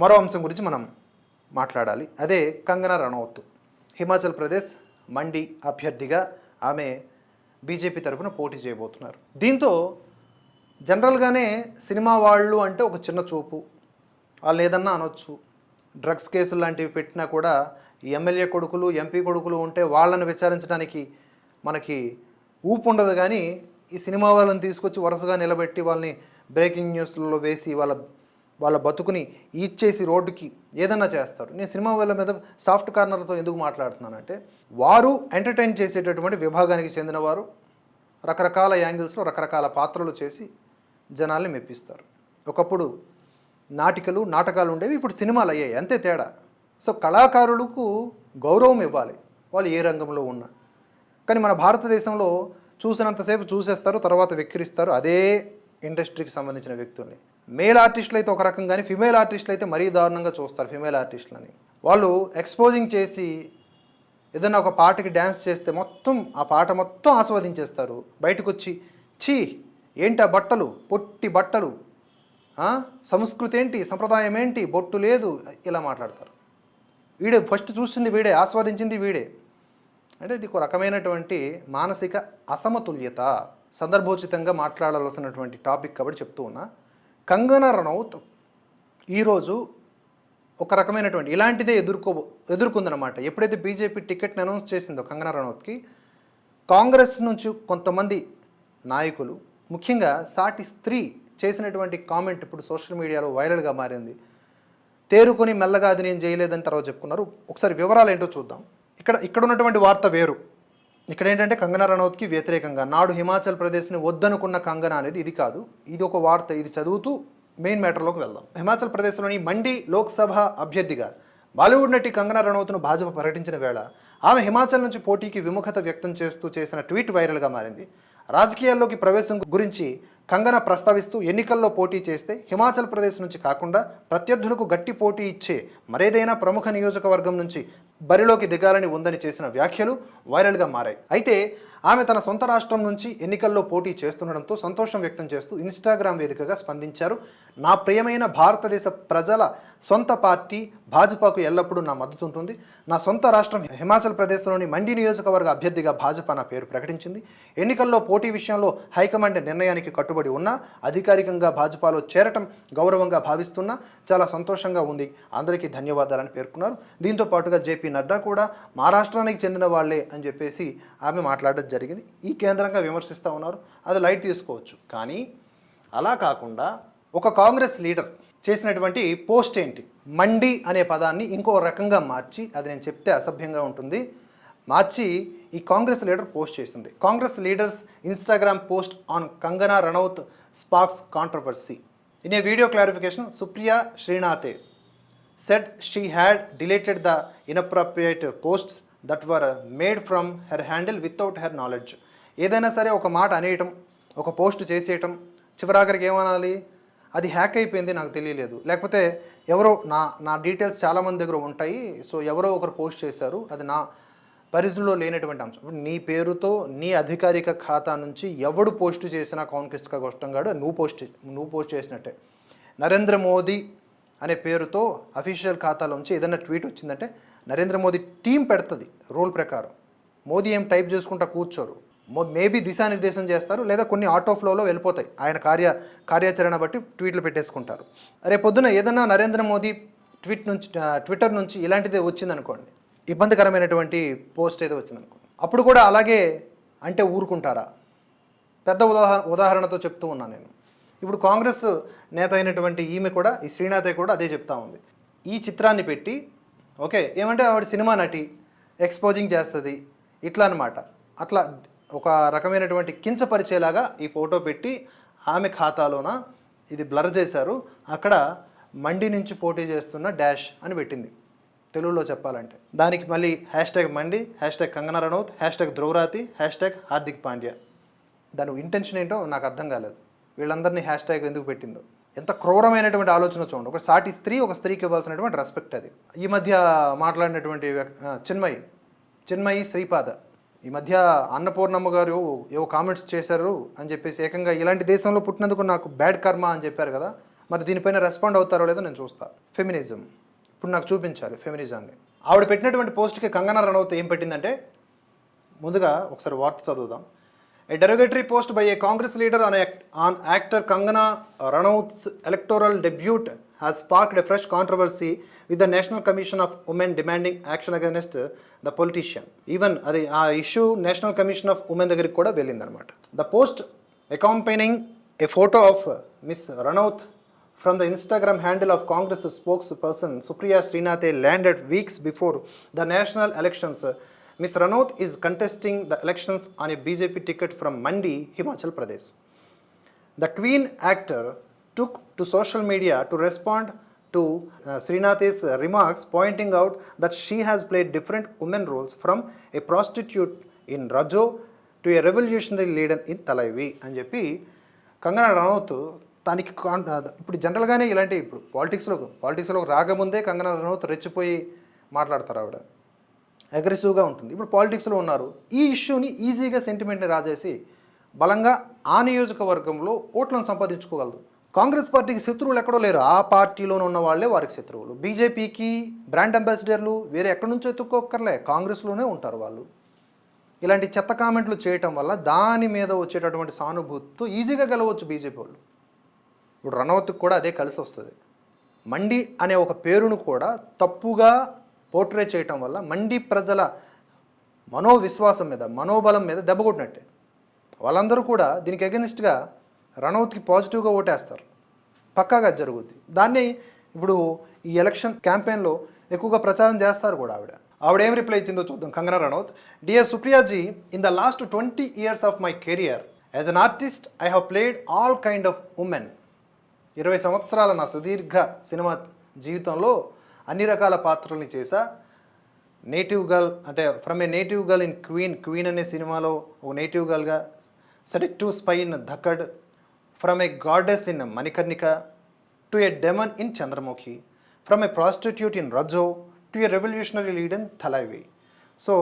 మరో అంశం గురించి మనం మాట్లాడాలి. అదే కంగనా రనౌత్. హిమాచల్ ప్రదేశ్ మండి అభ్యర్థిగా ఆమె బీజేపీ తరపున పోటీ చేయబోతున్నారు. దీంతో జనరల్గానే సినిమా వాళ్ళు అంటే ఒక చిన్న చూపు. వాళ్ళు ఏదన్నా అనొచ్చు. డ్రగ్స్ కేసులు లాంటివి పెట్టినా కూడా ఈ ఎమ్మెల్యే కొడుకులు ఎంపీ కొడుకులు ఉంటే వాళ్ళని విచారించడానికి మనకి ఊపు ఉండదు. కానీ ఈ సినిమా వాళ్ళని తీసుకొచ్చి వరుసగా నిలబెట్టి వాళ్ళని బ్రేకింగ్ న్యూస్లలో వేసి వాళ్ళ వాళ్ళ బతుకుని ఇచ్చేసి రోడ్డుకి ఏదన్నా చేస్తారు. నేను సినిమా వాళ్ళ మీద సాఫ్ట్ కార్నర్తో ఎందుకు మాట్లాడుతున్నానంటే వారు ఎంటర్టైన్ చేసేటటువంటి విభాగానికి చెందినవారు రకరకాల యాంగిల్స్లో రకరకాల పాత్రలు చేసి జనాల్ని మెప్పిస్తారు. ఒకప్పుడు నాటికలు నాటకాలు ఉండేవి ఇప్పుడు సినిమాలు అయ్యాయి. అంతే తేడా. సో కళాకారులకు గౌరవం ఇవ్వాలి. వాళ్ళు ఏ రంగంలో ఉన్నా. కానీ మన భారతదేశంలో చూసినంతసేపు చూసేస్తారు తర్వాత వెక్కిరిస్తారు. అదే ఇండస్ట్రీకి సంబంధించిన వ్యక్తుల్ని. మేల్ ఆర్టిస్టులు అయితే ఒక రకం కానీ ఫిమేల్ ఆర్టిస్టులు అయితే మరీ దారుణంగా చూస్తారు ఫిమేల్ ఆర్టిస్టులని వాళ్ళు ఎక్స్పోజింగ్ చేసి ఏదైనా ఒక పాటకి డ్యాన్స్ చేస్తే మొత్తం ఆ పాట మొత్తం ఆస్వాదించేస్తారు. బయటకు వచ్చి ఛీ ఏంటి ఆ బట్టలు? పొట్టి బట్టలు. సంస్కృతి ఏంటి? సంప్రదాయం ఏంటి? బొట్టు లేదు. ఇలా మాట్లాడతారు. వీడే ఫస్ట్ చూసింది వీడే ఆస్వాదించింది వీడే. అంటే ఇది ఒక రకమైనటువంటి మానసిక అసమతుల్యత సందర్భోచితంగా మాట్లాడాల్సినటువంటి టాపిక్ కాబట్టి చెప్తూ ఉన్నా. కంగనా రనౌత్ ఈరోజు ఒక రకమైనటువంటి ఇలాంటిదే ఎదుర్కో ఎదుర్కొందనమాట ఎప్పుడైతే బీజేపీ టికెట్ని అనౌన్స్ చేసిందో కంగనా రనౌత్కి కాంగ్రెస్ నుంచి కొంతమంది నాయకులు ముఖ్యంగా సాటి స్త్రీ చేసినటువంటి కామెంట్ ఇప్పుడు సోషల్ మీడియాలో వైరల్గా మారింది. తేరుకొని మెల్లగా అది నేను చేయలేదని తర్వాత చెప్పుకున్నారు. ఒకసారి వివరాలు ఏంటో చూద్దాం. ఇక్కడ ఇక్కడ ఉన్నటువంటి వార్త వేరు. ఇక్కడ ఏంటంటే కంగనా రనౌత్కి వ్యతిరేకంగా నాడు హిమాచల్ ప్రదేశ్ని వద్దనుకున్న కంగనా అనేది ఇది కాదు. ఇది ఒక వార్త. ఇది చదువుతూ మెయిన్ మ్యాటర్లోకి వెళ్దాం. హిమాచల్ ప్రదేశ్లోని మండి లోక్సభ అభ్యర్థిగా బాలీవుడ్ నటి కంగనా రనౌత్ను భాజపా పర్యటించిన వేళ ఆమె హిమాచల్ నుంచి పోటీకి విముఖత వ్యక్తం చేస్తూ చేసిన ట్వీట్ వైరల్గా మారింది. రాజకీయాల్లోకి ప్రవేశం గురించి కంగన ప్రస్తావిస్తూ ఎన్నికల్లో పోటీ చేస్తే హిమాచల్ ప్రదేశ్ నుంచి కాకుండా ప్రత్యర్థులకు గట్టి పోటీ ఇచ్చే మరేదైనా ప్రముఖ నియోజకవర్గం నుంచి బరిలోకి దిగాలని ఉందని చేసిన వ్యాఖ్యలు వైరల్గా మారాయి. అయితే ఆమె తన సొంత రాష్ట్రం నుంచి ఎన్నికల్లో పోటీ చేస్తుండడంతో సంతోషం వ్యక్తం చేస్తూ ఇన్స్టాగ్రామ్ వేదికగా స్పందించారు. నా ప్రియమైన భారతదేశ ప్రజల సొంత పార్టీ భాజపాకు ఎల్లప్పుడూ నా మద్దతు ఉంటుంది. నా సొంత రాష్ట్రం హిమాచల్ ప్రదేశ్లోని మండి నియోజకవర్గ అభ్యర్థిగా భాజపా నా పేరు ప్రకటించింది. ఎన్నికల్లో పోటీ విషయంలో హైకమాండ్ నిర్ణయానికి కట్టుబడి ఉన్నా అధికారికంగా భాజపాలో చేరటం గౌరవంగా భావిస్తున్నా చాలా సంతోషంగా ఉంది. అందరికీ ధన్యవాదాలని పేర్కొన్నారు. దీంతో పాటుగా జేపీ నడ్డా కూడా మా రాష్ట్రానికి చెందిన వాళ్ళే అని చెప్పేసి ఆమె మాట్లాడడం జరిగింది. ఈ కేంద్రంగా విమర్శిస్తూ ఉన్నారు. అది లైట్ తీసుకోవచ్చు. కానీ అలా కాకుండా ఒక కాంగ్రెస్ లీడర్ చేసినటువంటి పోస్ట్ ఏంటి? మండి అనే పదాన్ని ఇంకో రకంగా మార్చి అది నేను చెప్తే అసభ్యంగా ఉంటుంది మార్చి ఈ కాంగ్రెస్ లీడర్ పోస్ట్ చేసింది. Congress leaders Instagram post on Kangana Ranaut sparks controversy. In a video clarification Supriya Shrinate said she had deleted the inappropriate posts that were made from her handle without her knowledge. ఏదైనా సరే ఒక మాట అనేయటం ఒక post చేసేయటం చివరాఖరికి ఏమనాలి? అది hack అయిపోయింది నాకు తెలియలేదు. లేకపోతే ఎవరో నా నా డీటెయిల్స్ చాలామంది దగ్గర ఉంటాయి. సో ఎవరో ఒకరు పోస్ట్ చేశారు. అది నా పరిధిలో లేనటువంటి అంశం. నీ పేరుతో నీ అధికారిక ఖాతా నుంచి ఎవడు పోస్ట్ చేసినా కాంగ్రెస్ కష్టంగాడు నువ్వు పోస్ట్ నువ్వు పోస్ట్ చేసినట్టే. నరేంద్ర మోదీ అనే పేరుతో అఫీషియల్ ఖాతాలోంచి ఏదైనా ట్వీట్ వచ్చిందంటే నరేంద్ర మోదీ టీం పెడుతుంది రూల్ ప్రకారం. మోదీ ఏం టైప్ చేసుకుంటా కూర్చోరు. మేబీ దిశానిర్దేశం చేస్తారు లేదా కొన్ని ఆటో ఫ్లోలో వెళ్ళిపోతాయి. ఆయన కార్య కార్యాచరణ బట్టి ట్వీట్లు పెట్టేసుకుంటారు. రేపు పొద్దున ఏదైనా నరేంద్ర మోదీ ట్వీట్ నుంచి ట్విట్టర్ నుంచి ఇలాంటిదే వచ్చిందనుకోండి ఇబ్బందికరమైనటువంటి పోస్ట్ ఏదో వచ్చిందనుకోండి అప్పుడు కూడా అలాగే అంటే ఊరుకుంటారా? పెద్ద ఉదాహరణ ఉదాహరణతో చెప్తూ ఉన్నాను నేను. ఇప్పుడు కాంగ్రెస్ నేత అయినటువంటి ఈమె కూడా ఈ శ్రీనాథే కూడా అదే చెప్తా ఉంది. ఈ చిత్రాన్ని పెట్టి ఓకే ఏమంటే ఆవిడ సినిమా నటి ఎక్స్పోజింగ్ చేస్తుంది ఇట్లా అనమాట అట్లా ఒక రకమైనటువంటి కించపరిచేలాగా ఈ ఫోటో పెట్టి ఆమె ఖాతాలోన ఇది బ్లర్ చేశారు. అక్కడ మండి నుంచి పోటీ చేస్తున్న డాష్ అని పెట్టింది. తెలుగులో చెప్పాలంటే. దానికి మళ్ళీ hashtag Mandi hashtag Kangana Ranaut hash tag Dhruv Rathee hash tag Hardik Pandya. దాని ఇంటెన్షన్ ఏంటో నాకు అర్థం కాలేదు. వీళ్ళందరినీ హ్యాష్ ట్యాగ్ ఎందుకు పెట్టిందో? ఎంత క్రూరమైనటువంటి ఆలోచన చూడండి. ఒక సాటి స్త్రీ ఒక స్త్రీకి ఇవ్వాల్సినటువంటి రెస్పెక్ట్ అది. ఈ మధ్య మాట్లాడినటువంటి చిన్మయి చిన్మయి శ్రీపాద. ఈ మధ్య అన్నపూర్ణమ్మ గారు ఏవో కామెంట్స్ చేశారు అని చెప్పేసి ఏకంగా ఇలాంటి దేశంలో పుట్టినందుకు నాకు బ్యాడ్ కర్మ అని చెప్పారు కదా మరి దీనిపైన రెస్పాండ్ అవుతారో లేదో నేను చూస్తా. ఫెమినిజం ఇప్పుడు నాకు చూపించాలి ఫెమినిజాన్ని ఆవిడ పెట్టినటువంటి పోస్ట్కి కంగనా రనౌత్ ఏం పెట్టిందంటే ముందుగా ఒకసారి వార్త చదువుదాం. A derogatory post by a Congress leader on on actor Kangana Ranaut's electoral debut has sparked a fresh controversy with the national commission of women demanding action against the politician even అది ఆ issue national commission of women దగ్గరికి కూడా వెళ్ళిందనమాట the post accompanying a photo of miss Ranaut from the Instagram handle of Congress spokesperson Supriya Srinath landed weeks before the national elections. Ms. Ranaut is contesting the elections on a BJP ticket from Mandi, Himachal Pradesh. The Queen actor took to social media to respond to uh, Srinath's remarks, pointing out that she has played different women roles from a prostitute in Rajo to a revolutionary leader in Talaivi అని చెప్పి కంగనా రనౌత్ దానికి కాన్ ఇప్పుడు జనరల్గానే ఇలాంటి ఇప్పుడు పాలిటిక్స్లో పాలిటిక్స్లో రాకముందే కంగనా రనౌత్ రెచ్చిపోయి మాట్లాడతారు ఆవిడ అగ్రెసివ్గా ఉంటుంది. ఇప్పుడు పాలిటిక్స్లో ఉన్నారు. ఈ ఇష్యూని ఈజీగా సెంటిమెంట్ని రాజేసి బలంగా ఆ నియోజకవర్గంలో ఓట్లను సంపాదించుకోగలదు. కాంగ్రెస్ పార్టీకి శత్రువులు ఎక్కడో లేరు. ఆ పార్టీలోనే ఉన్న వాళ్ళే వారికి శత్రువులు. బీజేపీకి బ్రాండ్ అంబాసిడర్లు వేరే ఎక్కడి నుంచో ఎత్తుక్కోక్కర్లే. కాంగ్రెస్లోనే ఉంటారు వాళ్ళు. ఇలాంటి చెత్త కామెంట్లు చేయటం వల్ల దాని మీద వచ్చేటటువంటి సానుభూతితో ఈజీగా గెలవచ్చు బీజేపీ వాళ్ళు. ఇప్పుడు రనౌత్కి కూడా అదే కలిసి వస్తుంది మండి అనే ఒక పేరును కూడా తప్పుగా పోర్ట్రే చేయటం వల్ల మండి ప్రజల మనోవిశ్వాసం మీద మనోబలం మీద దెబ్బ కొట్టినట్టే. వాళ్ళందరూ కూడా దీనికి అగెనిస్ట్గా రణౌత్కి పాజిటివ్గా ఓటేస్తారు. పక్కాగా జరుగుద్ది. దాన్ని ఇప్పుడు ఈ ఎలక్షన్ క్యాంపెయిన్లో ఎక్కువగా ప్రచారం చేస్తారు కూడా ఆవిడ. ఆవిడ ఏం రిప్లై ఇచ్చిందో చూద్దాం. Kangana Ranaut dear Supriyaji in the last twenty years of my career as an artist I have played all kind of women ఇరవై సంవత్సరాల నా సుదీర్ఘ సినిమా జీవితంలో అన్ని రకాల పాత్రల్ని చేశా. నేటివ్ గర్ల్ అంటే from a native girl in Queen Queen అనే సినిమాలో ఓ native గర్ల్గా seductive spy in Dhaakad from a goddess in Manikarnika to a demon in Chandramukhi from a prostitute in Rajjo to a revolutionary lead in Thalaivi so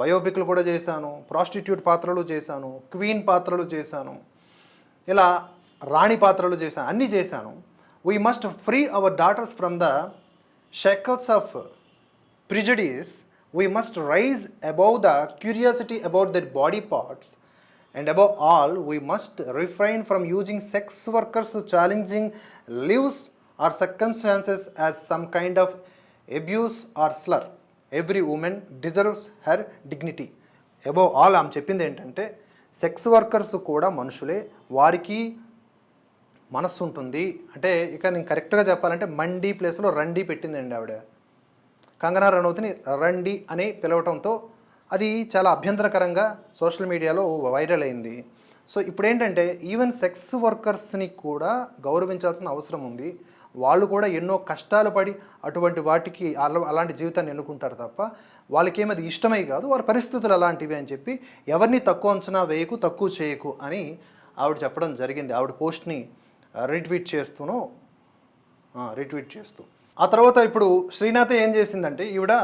బయోపిక్లు కూడా చేశాను prostitute పాత్రలు చేశాను queen పాత్రలు చేశాను ఇలా రాణి పాత్రలు చేశాను అన్నీ చేశాను. We must free our daughters from the shackles of prejudice, we must rise above the curiosity about their body parts, and above all, we must refrain from using sex workers challenging lives or circumstances as some kind of abuse or slur. Every woman deserves her dignity. Above all ఆమె చెప్పింది ఏంటంటే sex workers కూడా మనుషులే వారికి మనస్సు ఉంటుంది అంటే ఇక నేను కరెక్ట్గా చెప్పాలంటే మండి ప్లేస్లో రండి పెట్టిందండి ఆవిడ. కంగనా రనౌత్ని రండి అని పిలవటంతో అది చాలా అభ్యంతరకరంగా సోషల్ మీడియాలో వైరల్ అయింది. సో ఇప్పుడు ఏంటంటే ఈవెన్ సెక్స్ వర్కర్స్ని కూడా గౌరవించాల్సిన అవసరం ఉంది. వాళ్ళు కూడా ఎన్నో కష్టాలు పడి అటువంటి వాటికి అలాంటి జీవితాన్ని ఎన్నుకుంటారు తప్ప వాళ్ళకేమీ అది ఇష్టమై కాదు వారి పరిస్థితులు అలాంటివి అని చెప్పి ఎవరిని తక్కువ అంచనా వేయకు తక్కువ చేయకు అని ఆవిడ చెప్పడం జరిగింది. ఆవిడ పోస్ట్ని రీట్వీట్ చేస్తూనో రిట్వీట్ రీట్వీట్ చేస్తూ. ఆ తర్వాత ఇప్పుడు శ్రీనాథ్ ఏం చేసిందంటే ఈవిడ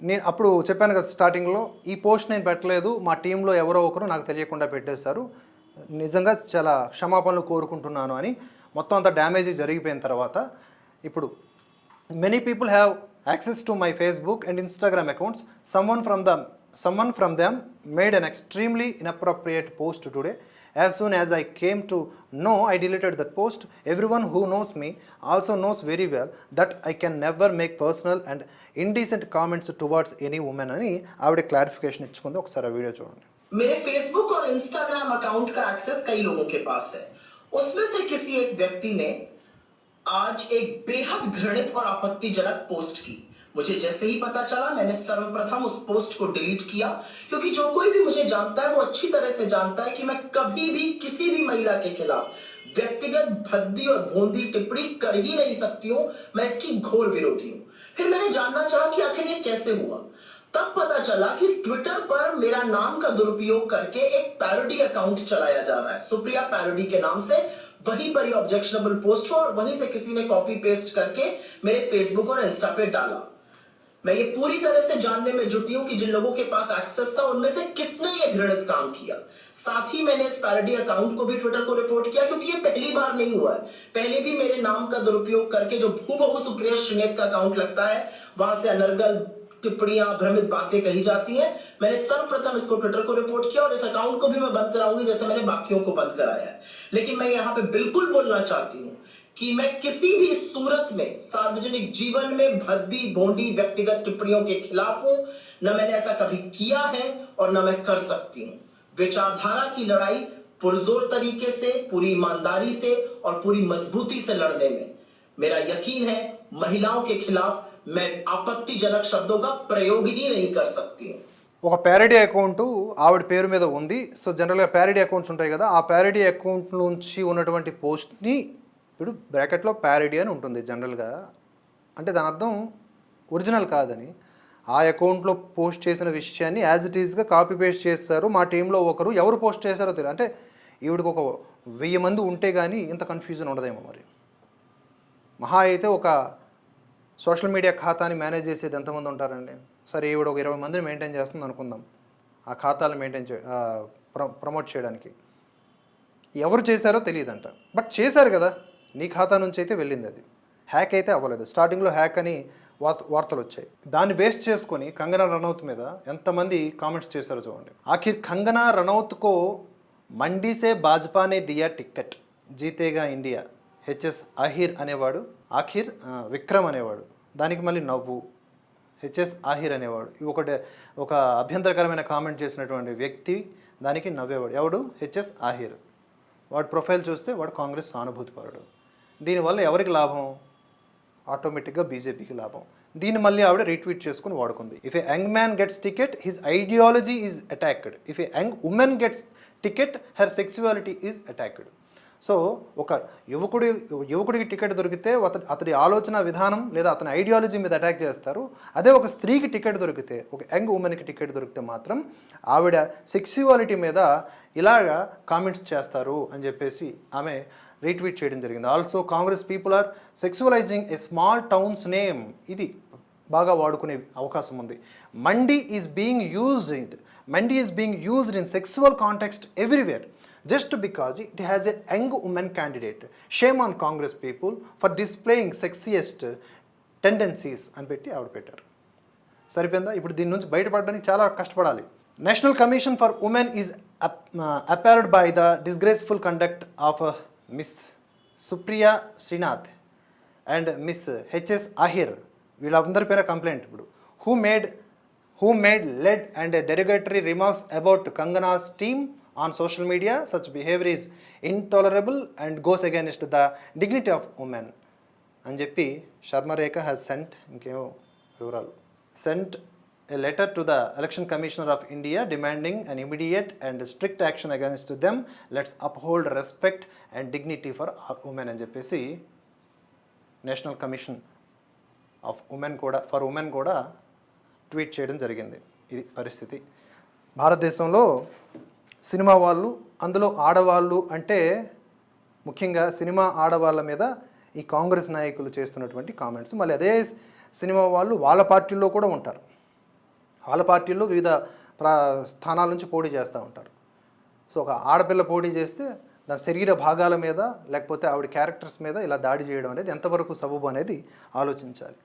నేను అప్పుడు చెప్పాను కదా స్టార్టింగ్లో ఈ పోస్ట్ నేను పెట్టలేదు మా టీంలో ఎవరో ఒకరు నాకు తెలియకుండా పెట్టేశారు నిజంగా చాలా క్షమాపణలు కోరుకుంటున్నాను అని మొత్తం అంత డ్యామేజ్ జరిగిపోయిన తర్వాత ఇప్పుడు many people have access to my Facebook and Instagram accounts someone from the Summon from them made an extremely inappropriate post today As soon as I came to know, I deleted that post. Everyone who knows me also knows very well that I can never make personal and indecent comments towards any woman అని ఆవిడ clarification ఇచ్చుకుంది ఒకసారి ఆ video చూడండి मेरे Facebook और Instagram account का access कई लोगों के पास है उसमें से किसी एक व्यक्ति ने आज एक बेहद घृणित और आपत्तिजनक पोस्ट की मुझे जैसे ही पता चला, मैंने सर्वप्रथम उस पोस्ट को डिलीट किया, क्योंकि जो कोई भी मुझे जानता है, वो अच्छी तरह से जानता है कि मैं कभी भी किसी भी महिला के खिलाफ व्यक्तिगत भद्दी और भोंदी टिप्पणी कर ही नहीं सकती हूँ, मैं इसकी घोर विरोधी हूँ। फिर मैंने जानना चाहा कि आखिर ये कैसे हुआ। तब पता चला कि ट्विटर पर मेरा नाम का दुरुपयोग करके एक पैरोडी अकाउंट चलाया जा रहा है। सुप्रिया पैरोडी के नाम से वहीं पर ये ऑब्जेक्शनेबल पोस्ट हुआ और वहीं से किसी ने कॉपी पेस्ट करके मेरे फेसबुक और इंस्टा पे डाला। मैं ये पूरी तरह से जानने में जुटी हूँ कि जिन लोगों के पास एक्सेस था, उनमें से किसने ये घृणित काम किया? साथ ही मैंने इस पैरडी अकाउंट को भी ट्विटर को रिपोर्ट किया, क्योंकि ये पहली बार नहीं हुआ है। पहले भी मेरे नाम का दुरुपयोग करके जो भूबहू सुप्रिय श्रीनेत का अकाउंट लगता है, वहाँ से अनर्गल टिप्पणियाँ, भ्रमित बातें कही जाती हैं। मैंने सर्वप्रथम इसको ट्विटर को रिपोर्ट किया और इस अकाउंट को भी मैं बंद कराऊँगी जैसे मैंने बाकियों को बंद कराया है। लेकिन मैं यहाँ पे बिल्कुल बोलना चाहती हूँ कि मैं किसी भी सूरत में, सार्वजनिक जीवन में भद्दी, भोंडी, व्यक्तिगत टिप्पणियों के खिलाफ हूँ, न मैंने ऐसा कभी किया है और न मैं कर सकती हूँ। विचारधारा की लड़ाई पुरजोर तरीके से, पूरी ईमानदारी से और पूरी मजबूती से लड़ने में मेरा यकीन है, महिलाओं के खिलाफ मैं आपत्तिजनक शब्दों का प्रयोग ही नहीं कर सकती हूं ఒక ప్యారడీ అకౌంట్ ఆవిడ పేరు మీద ఉంది సో జనరల్గా ప్యారడీ అకౌంట్స్ ఉంటాయి కదా ఆ ప్యారడీ అకౌంట్ నుంచి ఉన్నటువంటి పోస్ట్ని ఇప్పుడు బ్రాకెట్లో ప్యారడీ అని ఉంటుంది జనరల్గా అంటే దాని అర్థం ఒరిజినల్ కాదని ఆ అకౌంట్లో పోస్ట్ చేసిన విషయాన్ని యాజ్ ఇట్ ఈస్గా కాపీ పేస్ట్ చేస్తారు మా టీంలో ఒకరు ఎవరు పోస్ట్ చేశారో తెలియదు అంటే ఈవిడికి ఒక వెయ్యి మంది ఉంటే కానీ ఇంత కన్ఫ్యూజన్ ఉండదేమో మరి మహా అయితే ఒక సోషల్ మీడియా ఖాతాని మేనేజ్ చేసేది ఎంతమంది ఉంటారండి? సరే ఈవిడ ఒక ఇరవై మందిని మెయింటైన్ చేస్తుంది అనుకుందాం. ఆ ఖాతాలు మెయింటైన్ చే ప్ర ప్రమోట్ చేయడానికి. ఎవరు చేశారో తెలియదంట. బట్ చేశారు కదా. నీ ఖాతా నుంచి అయితే వెళ్ళింది అది. హ్యాక్ అయితే అవ్వలేదు. స్టార్టింగ్లో హ్యాక్ అని వార్త వార్తలు వచ్చాయి. దాన్ని బేస్ చేసుకొని కంగనా రనౌత్ మీద ఎంతమంది కామెంట్స్ చేశారో చూడండి. ఆఖిర్ కంగనా రనౌత్కో మండీసే భాజపానే దియా టిక్కెట్. జీతేగా ఇండియా. హెచ్ఎస్ అహిర్ అనేవాడు ఆఖిర్ విక్రమ్ అనేవాడు. దానికి మళ్ళీ నవ్వు హెచ్ఎస్ ఆహిర్ అనేవాడు. ఇవి ఒకటి ఒక అభ్యంతరకరమైన కామెంట్ చేసినటువంటి వ్యక్తి దానికి నవ్వేవాడు. ఎవడు? హెచ్ఎస్ ఆహిర్. వాడు ప్రొఫైల్ చూస్తే వాడు కాంగ్రెస్ సానుభూతిపరుడు దీనివల్ల ఎవరికి లాభం? ఆటోమేటిక్గా బీజేపీకి లాభం. దీన్ని మళ్ళీ ఆవిడ రీట్వీట్ చేసుకుని వాడుకుంది. If a young man gets ticket his ideology is attacked. If a young woman gets ticket her sexuality is attacked. So ఒక యువకుడి యువకుడికి టికెట్ దొరికితే అతని అతడి ఆలోచన విధానం లేదా అతని ఐడియాలజీ మీద అటాక్ చేస్తారు. అదే ఒక స్త్రీకి టికెట్ దొరికితే ఒక యంగ్ ఉమెన్కి టికెట్ దొరికితే మాత్రం ఆవిడ సెక్సువాలిటీ మీద ఇలాగా కామెంట్స్ చేస్తారు అని చెప్పేసి ఆమె రీట్వీట్ చేయడం జరిగింది. Also Congress people are sexualizing a small towns name ఇది బాగా వాడుకునే అవకాశం ఉంది. Mandi is being used Mandi is being used in sexual context everywhere just because it has a young woman candidate shame on Congress people for displaying sexist tendencies అని పెట్టి ఆవిడ పెట్టారు. సరిపోయిందా? ఇప్పుడు దీని నుంచి బయటపడడానికి చాలా కష్టపడాలి. National commission for women is appalled by the disgraceful conduct of miss Supriya Shrinate and miss HS Ahir వీళ్ళందరి పేర కంప్లైంట్ ఇప్పుడు. Who made who made lewd and derogatory remarks about Kangana's team on social media such behaviour is intolerable and goes against the dignity of women అని చెప్పి Sharma Rekha has sent ఇంకేమో వివరాలు. Sent a letter to the election commissioner of India demanding an immediate and strict action against them let's uphold respect and dignity for women అని చెప్పేసి national commission of women కూడా for women కూడా tweet చేయడం జరిగింది. ఇది పరిస్థితి. భారతదేశంలో cinema వాళ్ళు అందులో ఆడవాళ్ళు అంటే ముఖ్యంగా సినిమా ఆడవాళ్ళ మీద ఈ కాంగ్రెస్ నాయకులు చేస్తున్నటువంటి కామెంట్స్. మళ్ళీ అదే సినిమా వాళ్ళు వాళ్ళ పార్టీల్లో కూడా ఉంటారు. వాళ్ళ పార్టీల్లో వివిధ ప్రా స్థానాల నుంచి పోటీ చేస్తూ ఉంటారు. సో ఒక ఆడపిల్ల పోటీ చేస్తే దాని శరీర భాగాల మీద లేకపోతే ఆవిడ క్యారెక్టర్స్ మీద ఇలా దాడి చేయడం అనేది ఎంతవరకు సబబు అనేది ఆలోచించాలి.